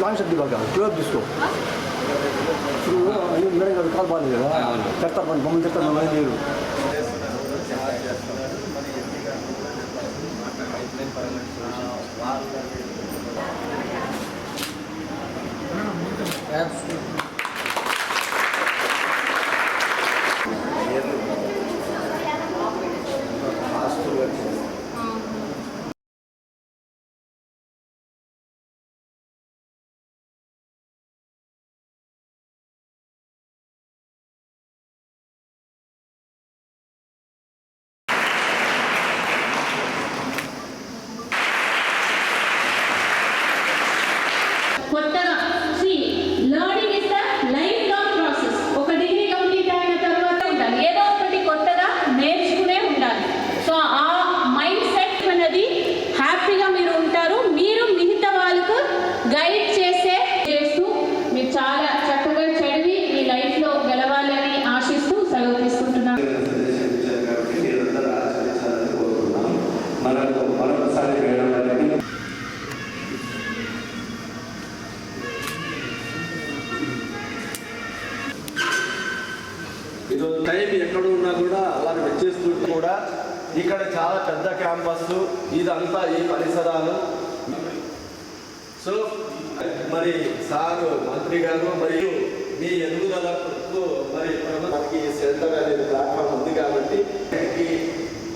Langs heb je wel gedaan, club disco. Huh? ఇప్పుడు అయ్యో madam గారు కాల్ బాగాలేదు కదా చెప్తారు మన మమ్మల్ని చెప్తారు మమ్మల్ని లేరు కొత్తగా ఈరోజు టైం ఎక్కడ ఉన్నా కూడా అలాగే వచ్చేస్తుంటే కూడా ఇక్కడ చాలా పెద్ద క్యాంపస్ ఇదంతా ఈ పరిసరాలు సో మరి సారు మంత్రి గారు మరియు మీ ఎదుగుదలకు మరి ప్రభుత్వానికి సెంటర్ అనేది ప్లాట్ఫామ్ ఉంది కాబట్టి ఈ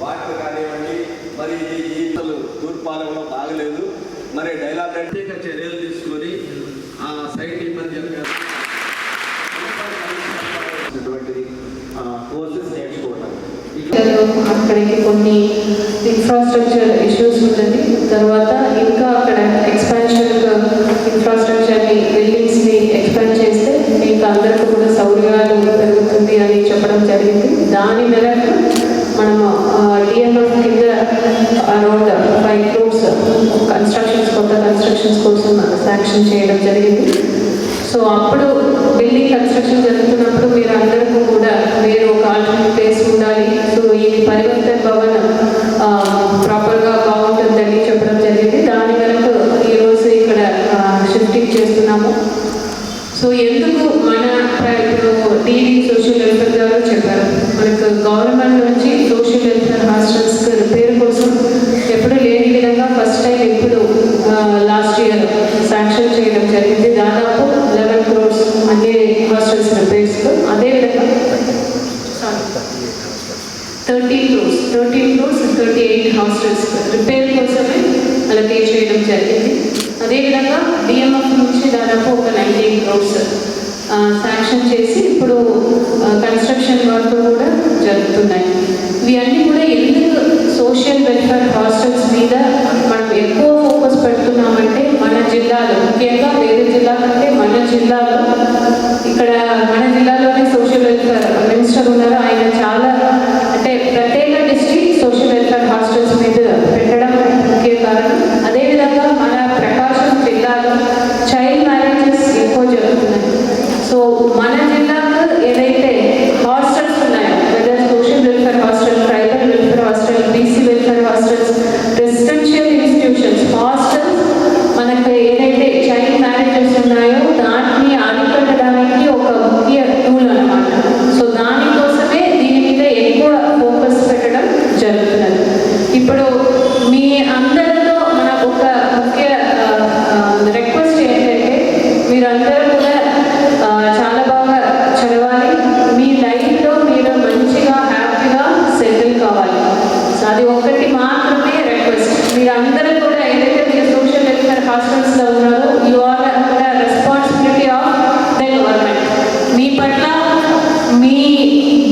వాటర్ కానివ్వండి మరి ఈ ఈతలు తూర్పాలెంలో బాగలేదు మరి డైలాగ్ ప్రత్యేక చర్యలు కోర్సెస్ నేర్చుకోవడం అక్కడికి కొన్ని ఇన్ఫ్రాస్ట్రక్చర్ ఇష్యూస్ ఉంటుంది. తర్వాత ఇంకా అక్కడ ఎక్స్పాన్షన్ ఇన్ఫ్రాస్ట్రక్చర్ని బిల్డింగ్స్ని ఎక్స్పాండ్ చేస్తే మీకు అందరికీ కూడా సౌకర్యాలు పెరుగుతుంది అని చెప్పడం జరిగింది. దాని మేరకు మనము డిఎన్ఎఫ్ కింద అరౌండ్ ఫైవ్ క్రోర్స్ కన్స్ట్రక్షన్స్ కొత్త కన్స్ట్రక్షన్స్ కోసం శాంక్షన్ చేయడం జరిగింది. సో అప్పుడు బిల్డింగ్ కన్స్ట్రక్షన్ జరుగుతున్నప్పుడు మీరు అందరికీ కూడా వేరే ఒక ఆల్టర్నేట్ ప్లేస్ ఉండాలి సో ఇది పరివర్తన్ భవన్ ప్రాపర్గా బాగుంటుందని చెప్పడం జరిగింది దాని వరకు ఈరోజు ఇక్కడ షిఫ్టింగ్ చేస్తున్నాము సో ఎందుకు మన ప్ర- ఇప్పుడు సోషల్ వెల్ఫేర్ గారు చెప్పారు. మనకు గవర్నమెంట్ నుంచి సోషల్ వెల్ఫేర్ హాస్టల్స్ రిపేర్ కోసం ఎప్పుడు లేని విధంగా ఫస్ట్ టైం ఇప్పుడు లాస్ట్ ఇయర్ శాంక్షన్ చేయడం జరిగింది. దాదాపు లెవెన్ క్రోర్స్ అన్ని హాస్టల్స్ రిపేర్స్ అదేవిధంగా thirteen crores thirteen crores thirty eight hostels repair కోసమే అలా పే చేయడం జరిగింది. అదేవిధంగా డిఎంఎఫ్ నుంచి దాదాపు ఒక నైన్టీన్ క్రోర్స్ శాంక్షన్ చేసి ఇప్పుడు కన్స్ట్రక్షన్ వర్క్ కూడా జరుగుతున్నాయి. ఇవన్నీ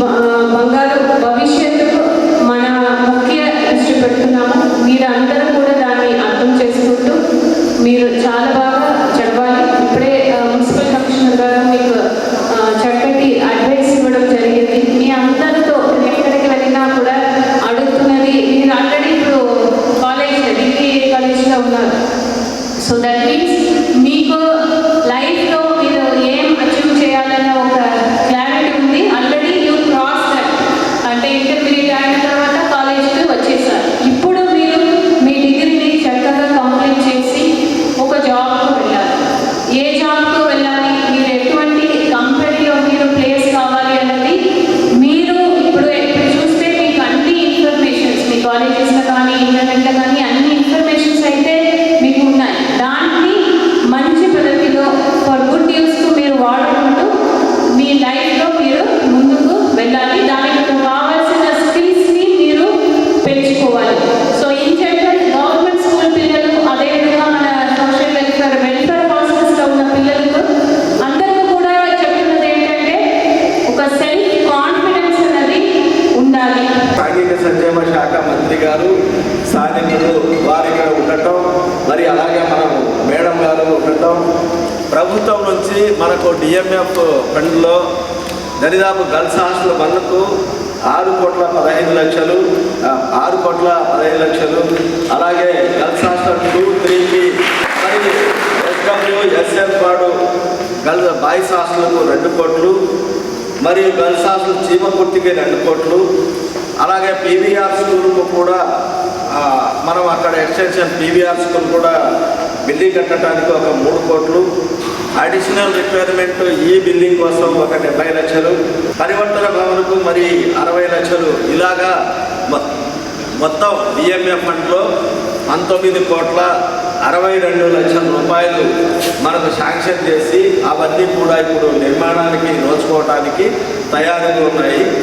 বাবা గారు సాధించు వారి ఇక్కడ ఉండటం. మరి అలాగే మనం మేడం గారు ఉండటం. ప్రభుత్వం నుంచి మనకు డిఎంఎఫ్ ఫండ్లో దరిదాపు గర్ల్స్ హాస్టల్ బండ్కు ఆరు కోట్ల పదహైదు లక్షలు ఆరు కోట్ల పదహైదు లక్షలు అలాగే గర్ల్స్ హాస్టల్ టూ త్రీకి మరి ఎస్డబ్ల్యూ ఎస్ఎన్ పాడు గర్ల్స్ బాయ్స్ హాస్టల్కు రెండు కోట్లు మరియు గర్ల్స్ హాస్టల్ చీమకుర్తికి రెండు కోట్లు అలాగే పీవీఆర్ స్కూల్కు కూడా మనం అక్కడ ఎక్స్టెన్షన్ పీవీఆర్ స్కూల్ కూడా బిల్డింగ్ కట్టడానికి ఒక మూడు కోట్లు. అడిషనల్ రిక్వైర్మెంట్ ఈ బిల్డింగ్ కోసం ఒక డెబ్బై లక్షలు. పరివర్తన భవన్కు మరి అరవై లక్షలు. ఇలాగా మొ- మొత్తం డిఎంఎఫ్ ఫండ్లో పంతొమ్మిది కోట్ల అరవై రెండు లక్షల రూపాయలు మనకు శాంక్షన్ చేసి అవన్నీ కూడా ఇప్పుడు నిర్మాణానికి నోచుకోవడానికి తయారుగా ఉన్నాయి.